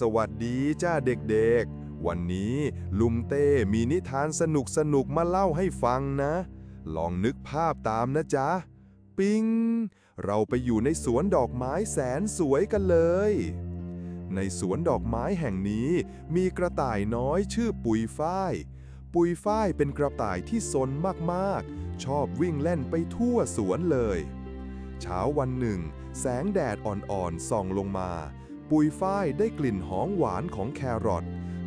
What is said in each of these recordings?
สวัสดีจ้าเด็กๆ วันนี้ลุงเต้มีนิทานสนุกสนุกๆมาเล่าให้ฟังนะ ลองนึกภาพตามนะจ๊ะ ปิง เราไปอยู่ในสวนดอกไม้แสนสวยกันเลย ในสวนดอกไม้แห่งนี้มีกระต่ายน้อยชื่อปุยฝ้าย ปุยฝ้ายเป็นกระต่ายที่ซนมากๆ ชอบวิ่งเล่นไปทั่วสวนเลย เช้าวันหนึ่ง แสงแดดอ่อนๆส่องลงมา ปุยฝ้ายได้กลิ่นหอมหวานของแครอท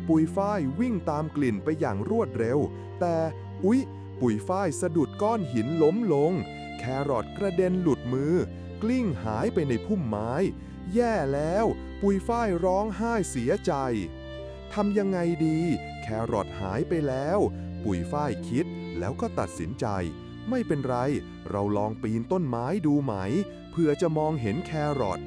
ปุยฝ้ายวิ่งตามกลิ่นไปอย่างรวดเร็ว แต่อุ๊ย ปุยฝ้ายสะดุดก้อนหินล้มลง แครอทกระเด็นหลุดมือ กลิ้งหายไปในพุ่มไม้ แย่แล้ว ปุยฝ้ายร้องไห้เสียใจทำยังไงดี แครอทหายไปแล้ว ปุยฝ้ายคิดแล้วก็ตัดสินใจ ไม่เป็นไร เราลองปีนต้นไม้ดูไหมเพื่อจะมองเห็นแครอท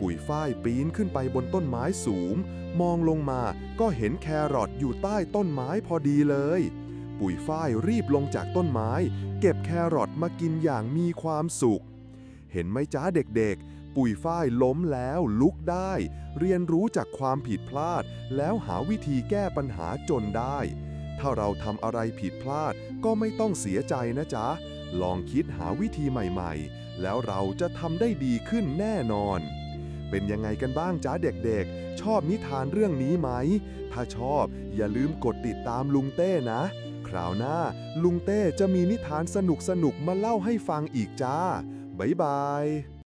ปุ๋ยฝ้ายปีนขึ้นไปบนต้นไม้สูง มองลงมาก็เห็นแครอทอยู่ใต้ต้นไม้พอดีเลย ปุ๋ยฝ้ายรีบลงจากต้นไม้ เก็บแครอทมากินอย่างมีความสุข เห็นไหมจ้าเด็กๆ ปุ๋ยฝ้ายล้มแล้วลุกได้ เรียนรู้จากความผิดพลาด แล้วหาวิธีแก้ปัญหาจนได้ ถ้าเราทำอะไรผิดพลาดก็ไม่ต้องเสียใจนะจ๊ะลองคิดหาวิธีใหม่ ๆ แล้วเราจะทำได้ดีขึ้นแน่นอน เป็นยังไงกันบ้างจ้าเด็กๆ ชอบนิทานเรื่องนี้ไหม ถ้าชอบอย่าลืมกดติดตามลุงเต้นะ คราวหน้า ลุงเต้จะมีนิทานสนุกๆ มาเล่าให้ฟังอีกจ้า บ๊ายบาย